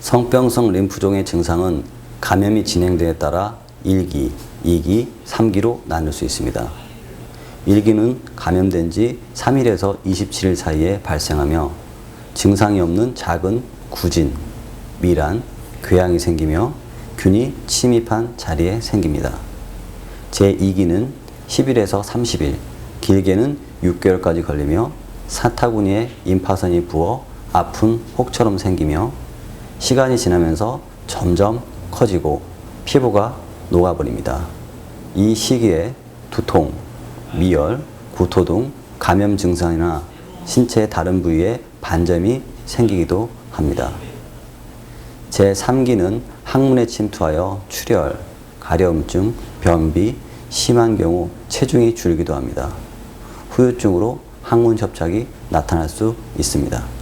성병성 림프종의 증상은 감염이 진행되에 따라 1기, 2기, 3기로 나눌 수 있습니다. 1기는 감염된 지 3일에서 27일 사이에 발생하며 증상이 없는 작은 구진, 미란, 궤양이 생기며 균이 침입한 자리에 생깁니다. 제2기는 10일에서 30일, 길게는 6개월까지 걸리며 사타구니에 임파선이 부어 아픈 혹처럼 생기며 시간이 지나면서 점점 커지고 피부가 녹아버립니다. 이 시기에 두통, 미열, 구토 등 감염 증상이나 신체 다른 부위에 반점이 생기기도 합니다. 제3기는 항문에 침투하여 출혈, 가려움증, 변비, 심한 경우 체중이 줄기도 합니다. 후유증으로 항문 협착이 나타날 수 있습니다.